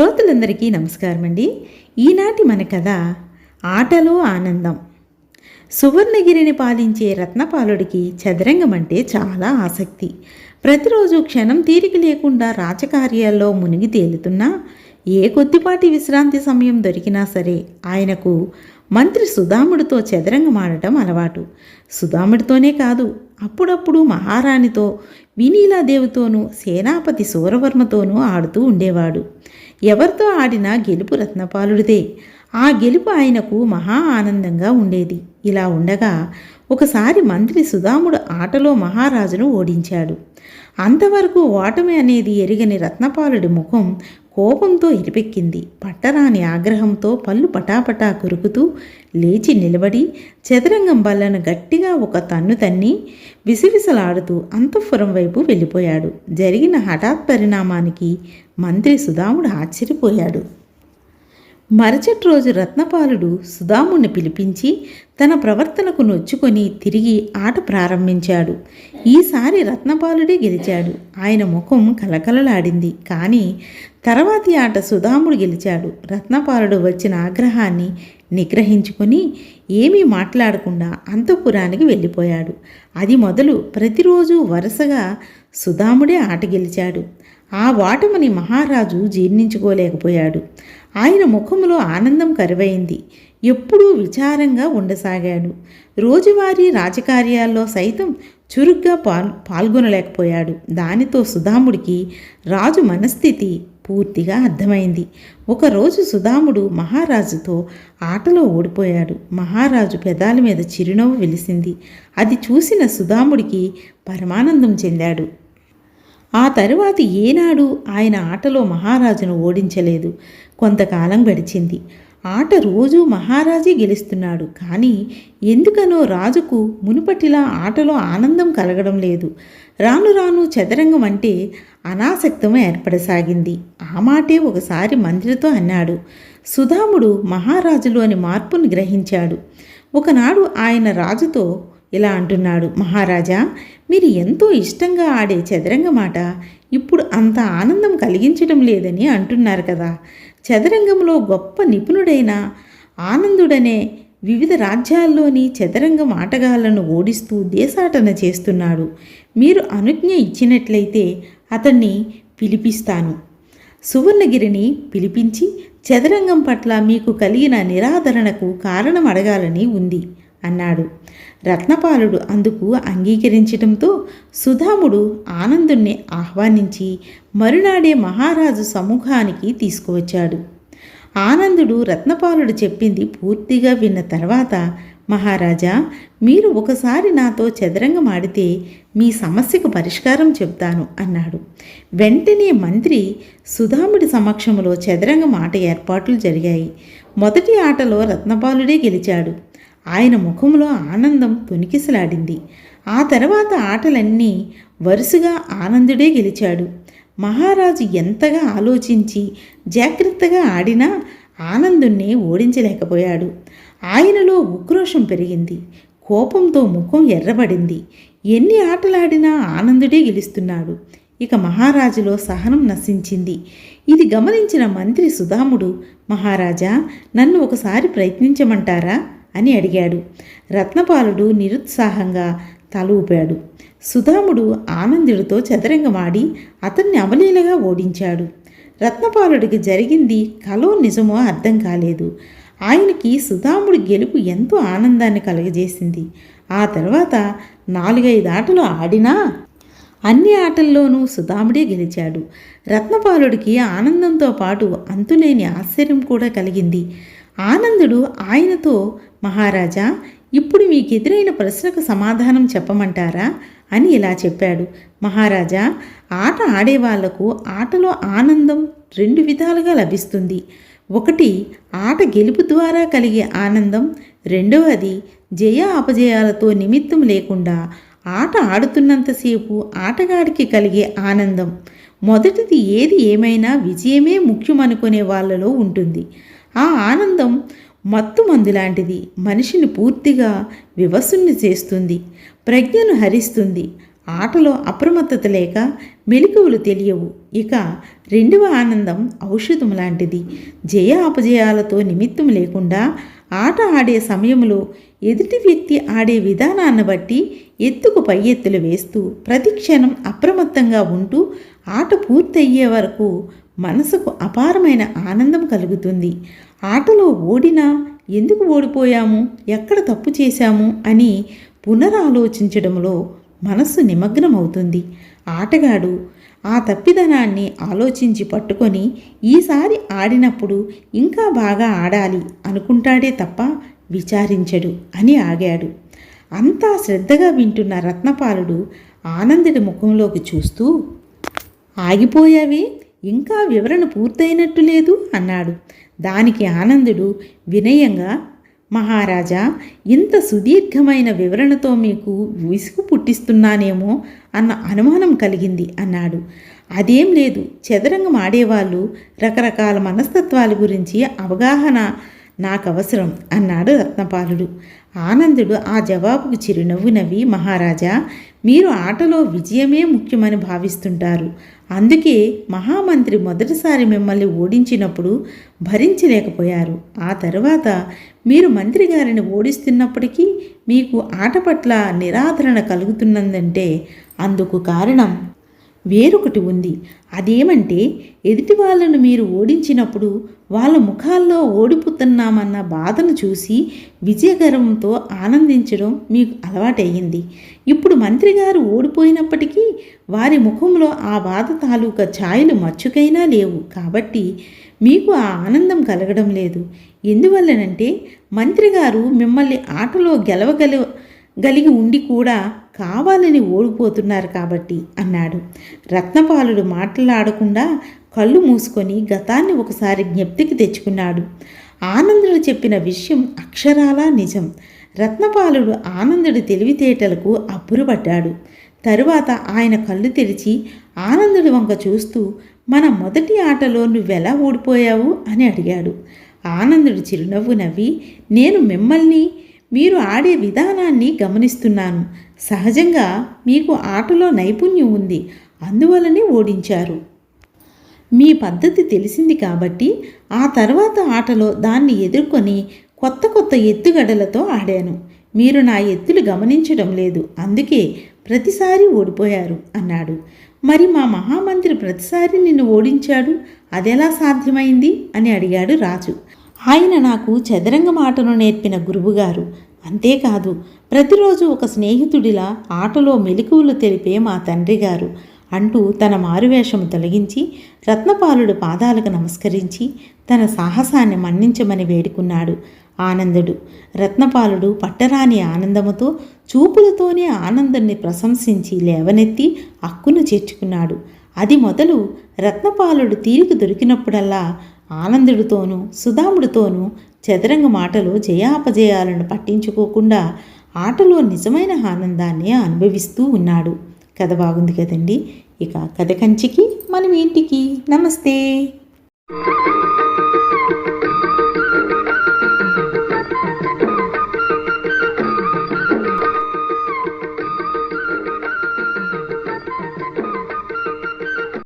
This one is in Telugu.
శ్రోతలందరికీ నమస్కారం అండి ఈనాటి మన కథ ఆటలో ఆనందం. సువర్ణగిరిని పాలించే రత్నపాలుడికి చదరంగం అంటే చాలా ఆసక్తి. ప్రతిరోజు క్షణం తీరిక లేకుండా రాజకార్యాల్లో మునిగి తేలుతున్నా ఏ కొద్దిపాటి విశ్రాంతి సమయం దొరికినా సరే ఆయనకు మంత్రి సుధాముడితో చదరంగం ఆడటం అలవాటు. సుధాముడితోనే కాదు అప్పుడప్పుడు మహారాణితో వినీలాదేవితోనూ సేనాపతి సూరవర్మతోనూ ఆడుతూ ఉండేవాడు. ఎవరితో ఆడినా గెలుపు రత్నపాలుడిదే. ఆ గెలుపు ఆయనకు మహా ఆనందంగా ఉండేది. ఇలా ఉండగా ఒకసారి మంత్రి సుధాముడు ఆటలో మహారాజును ఓడించాడు. అంతవరకు ఓటమి అనేది ఎరిగని రత్నపాలుడి ముఖం కోపంతో ఇరిపెక్కింది. పట్టరాని ఆగ్రహంతో పళ్ళు పటాపటా కురుకుతూ లేచి నిలబడి చదరంగం బల్లను గట్టిగా ఒక తన్ను తన్ని విసివిసలాడుతూ అంతఃపురం వైపు వెళ్ళిపోయాడు. జరిగిన హఠాత్ పరిణామానికి మంత్రి సుధాముడు ఆశ్చర్యపోయాడు. మరుసటి రోజు రత్నపాలుడు సుధాముణ్ణి పిలిపించి తన ప్రవర్తనకు నొచ్చుకొని తిరిగి ఆట ప్రారంభించాడు. ఈసారి రత్నపాలుడే గెలిచాడు. ఆయన ముఖం కలకలలాడింది కానీ తర్వాతి ఆట సుధాముడు గెలిచాడు. రత్నపాలుడు వచ్చిన ఆగ్రహాన్ని నిగ్రహించుకొని ఏమీ మాట్లాడకుండా అంతఃపురానికి వెళ్ళిపోయాడు. అది మొదలు ప్రతిరోజు వరుసగా సుధాముడే ఆట గెలిచాడు. ఆ వాటమని మహారాజు జీర్ణించుకోలేకపోయాడు. ఆయన ముఖంలో ఆనందం కరువైంది. ఎప్పుడూ విచారంగా ఉండసాగాడు. రోజువారీ రాజకార్యాల్లో సైతం చురుగ్గా పాల్ పాల్గొనలేకపోయాడు. దానితో సుధాముడికి రాజు మనస్థితి పూర్తిగా అర్థమైంది. ఒకరోజు సుధాముడు మహారాజుతో ఆటలో ఓడిపోయాడు. మహారాజు పెదాల మీద చిరునవ్వు వెలిసింది. అది చూసిన సుధాముడికి పరమానందం చెందాడు. ఆ తరువాత ఏనాడు ఆయన ఆటలో మహారాజును ఓడించలేదు. కొంతకాలం గడిచింది. ఆట రోజూ మహారాజే గెలుస్తున్నాడు. కానీ ఎందుకనో రాజుకు మునుపటిలా ఆటలో ఆనందం కలగడం లేదు. రాను రాను చదరంగం అంటే అనాసక్తం ఏర్పడసాగింది. ఆ మాటే ఒకసారి మంత్రితో అన్నాడు. సుధాముడు మహారాజులోని మార్పును గ్రహించాడు. ఒకనాడు ఆయన రాజుతో ఇలా అంటున్నాడు మహారాజా మీరు ఎంతో ఇష్టంగా ఆడే చదరంగమాట ఇప్పుడు అంత ఆనందం కలిగించడం లేదని అంటున్నారు కదా. చదరంగంలో గొప్ప నిపుణుడైన ఆనందుడనే వివిధ రాజ్యాల్లోని చదరంగం ఆటగాళ్ళను ఓడిస్తూ దేశాటన చేస్తున్నాడు. మీరు అనుజ్ఞ ఇచ్చినట్లయితే అతన్ని పిలిపిస్తాను. సువర్ణగిరిని పిలిపించి చదరంగం పట్ల మీకు కలిగిన నిరాదరణకు కారణం అడగాలని ఉంది. అన్నాడు. రత్నపాలుడు అందుకు అంగీకరించడంతో సుధాముడు ఆనందుణ్ణి ఆహ్వానించి మరునాడే మహారాజు సమూహానికి తీసుకువచ్చాడు. ఆనందుడు రత్నపాలుడు చెప్పింది పూర్తిగా విన్న తర్వాత మహారాజా మీరు ఒకసారి నాతో చదరంగం ఆడితే మీ సమస్యకు పరిష్కారం చెప్తాను అన్నాడు. వెంటనే మంత్రి సుధాముడి సమక్షంలో చదరంగం ఆట ఏర్పాట్లు జరిగాయి. మొదటి ఆటలో రత్నపాలుడే గెలిచాడు. ఆయన ముఖంలో ఆనందం తొనికిసలాడింది ఆ తర్వాత ఆటలన్నీ వరుసగా ఆనందుడే గెలిచాడు. మహారాజు ఎంతగా ఆలోచించి జాగ్రత్తగా ఆడినా ఆనందుణ్ణి ఓడించలేకపోయాడు. ఆయనలో ఉక్రోషం పెరిగింది. కోపంతో ముఖం ఎర్రబడింది. ఎన్ని ఆటలాడినా ఆనందుడే గెలుస్తున్నాడు. ఇక మహారాజులో సహనం నశించింది. ఇది గమనించిన మంత్రి సుధాముడు మహారాజా నన్ను ఒకసారి ప్రయత్నించమంటారా? అని అడిగాడు. రత్నపాలుడు నిరుత్సాహంగా తల ఊపాడు. సుధాముడు ఆనందుడితో చదరంగమాడి అతన్ని అవలీలగా ఓడించాడు. రత్నపాలుడికి జరిగింది కలో నిజమో అర్థం కాలేదు. ఆయనకి సుధాముడి గెలుపు ఎంతో ఆనందాన్ని కలగజేసింది. ఆ తర్వాత నాలుగైదు ఆటలు ఆడినా అన్ని ఆటల్లోనూ సుధాముడే గెలిచాడు. రత్నపాలుడికి ఆనందంతో పాటు అంతులేని ఆశ్చర్యం కూడా కలిగింది. ఆనందుడు ఆయనతో మహారాజా ఇప్పుడు మీకు ఎదురైన ప్రశ్నకు సమాధానం చెప్పమంటారా? అని ఇలా చెప్పాడు. మహారాజా ఆట ఆడేవాళ్ళకు ఆటలో ఆనందం రెండు విధాలుగా లభిస్తుంది. ఒకటి ఆట గెలుపు ద్వారా కలిగే ఆనందం. రెండవది జయ అపజయాలతో నిమిత్తం లేకుండా ఆట ఆడుతున్నంతసేపు ఆటగాడికి కలిగే ఆనందం. మొదటిది ఏది ఏమైనా విజయమే ముఖ్యమనుకునే వాళ్ళలో ఉంటుంది. ఆ ఆనందం మత్తు మందు లాంటిది మనిషిని పూర్తిగా వివసుని చేస్తుంది. ప్రజ్ఞను హరిస్తుంది. ఆటలో అప్రమత్తత లేక మెలకువలు తెలియవు. ఇక రెండవ ఆనందం ఔషధం లాంటిది జయ అపజయాలతో నిమిత్తం లేకుండా ఆట ఆడే సమయంలో ఎదుటి వ్యక్తి ఆడే విధానాన్ని బట్టి ఎత్తుకు పై ఎత్తులు వేస్తూ ప్రతి క్షణం అప్రమత్తంగా ఉంటూ ఆట పూర్తయ్యే వరకు మనసుకు అపారమైన ఆనందం కలుగుతుంది. ఆటలో ఓడినా ఎందుకు ఓడిపోయాము? ఎక్కడ తప్పు చేశాము? అని పునరాలోచించడంలో మనస్సు నిమగ్నమవుతుంది. ఆటగాడు ఆ తప్పిదనాన్ని ఆలోచించి పట్టుకొని ఈసారి ఆడినప్పుడు ఇంకా బాగా ఆడాలి అనుకుంటాడే తప్ప విచారించడు అని ఆగాడు. అంతా శ్రద్ధగా వింటున్న రత్నపాలుడు ఆనందుడి ముఖంలోకి చూస్తూ ఆగిపోయావే? ఇంకా వివరణ పూర్తయినట్టు లేదు అన్నాడు. దానికి ఆనందుడు వినయంగా మహారాజా ఇంత సుదీర్ఘమైన వివరణతో మీకు విసుగు పుట్టిస్తున్నానేమో అన్న అనుమానం కలిగింది అన్నాడు. అదేం లేదు చదరంగం ఆడేవాళ్ళు రకరకాల మనస్తత్వాల గురించి అవగాహన నాకు అవసరం అన్నాడు రత్నపాలుడు. ఆనందుడు ఆ జవాబుకు చిరునవ్వు నవ్వి మహారాజా మీరు ఆటలో విజయమే ముఖ్యమని భావిస్తుంటారు. అందుకే మహామంత్రి మొదటిసారి మిమ్మల్ని ఓడించినప్పుడు భరించలేకపోయారు. ఆ తర్వాత మీరు మంత్రి గారిని ఓడిస్తున్నప్పటికీ మీకు ఆట పట్ల నిరాదరణ కలుగుతున్నదంటే అందుకు కారణం వేరొకటి ఉంది. అదేమంటే ఎదుటి వాళ్ళను మీరు ఓడించినప్పుడు వాళ్ళ ముఖాల్లో ఓడిపోతున్నామన్న బాధను చూసి విజయగర్వంతో ఆనందించడం మీకు అలవాటయ్యింది. ఇప్పుడు మంత్రి గారు ఓడిపోయినప్పటికీ వారి ముఖంలో ఆ బాధ తాలూకా ఛాయలు మచ్చుకైనా లేవు. కాబట్టి మీకు ఆ ఆనందం కలగడం లేదు. ఎందువల్లనంటే మంత్రి గారు మిమ్మల్ని ఆటలో గెలవగల గలిగి ఉండి కూడా కావాలని ఓడిపోతున్నారు కాబట్టి అన్నాడు. రత్నపాలుడు మాట్లాడకుండా కళ్ళు మూసుకొని గతాన్ని ఒకసారి జ్ఞప్తికి తెచ్చుకున్నాడు. ఆనందుడు చెప్పిన విషయం అక్షరాలా నిజం. రత్నపాలుడు ఆనందుడి తెలివితేటలకు అబ్బురపడ్డాడు. తరువాత ఆయన కళ్ళు తెరిచి ఆనందుడి వంక చూస్తూ మన మొదటి ఆటలో నువ్వెలా ఓడిపోయావు? అని అడిగాడు. ఆనందుడు చిరునవ్వు నవ్వి నేను మిమ్మల్ని మీరు ఆడే విధానాన్ని గమనిస్తున్నాను. సహజంగా మీకు ఆటలో నైపుణ్యం ఉంది. అందువలనే ఓడించారు. మీ పద్ధతి తెలిసింది కాబట్టి ఆ తర్వాత ఆటలో దాన్ని ఎదుర్కొని కొత్త కొత్త ఎత్తుగడలతో ఆడాను. మీరు నా ఎత్తులు గమనించడం లేదు. అందుకే ప్రతిసారి ఓడిపోయారు అన్నాడు. మరి మా మహామంత్రి ప్రతిసారి నిన్ను ఓడించాడు? అదెలా సాధ్యమైంది? అని అడిగాడు రాజు. ఆయన నాకు చదరంగం ఆటను నేర్పిన గురువుగారు. అంతేకాదు ప్రతిరోజు ఒక స్నేహితుడిలా ఆటలో మెలకువలు తెలిపే మా తండ్రి గారు అంటూ తన మారువేషము తొలగించి రత్నపాలుడు పాదాలకు నమస్కరించి తన సాహసాన్ని మన్నించమని వేడుకున్నాడు. ఆనందుడు రత్నపాలుడు పట్టరాని ఆనందముతో చూపులతోనే ఆనందాన్ని ప్రశంసించి లేవనెత్తి అక్కును చేర్చుకున్నాడు. అది మొదలు రత్నపాలుడు తీరిక దొరికినప్పుడల్లా ఆనందుడితోనూ సుధాముడితోనూ చదరంగ మాటలు జయాపజయాలను పట్టించుకోకుండా ఆటలో నిజమైన ఆనందాన్ని అనుభవిస్తూ ఉన్నాడు. కథ బాగుంది కదండి? ఇక కథ కంచికి మనం ఇంటికి నమస్తే.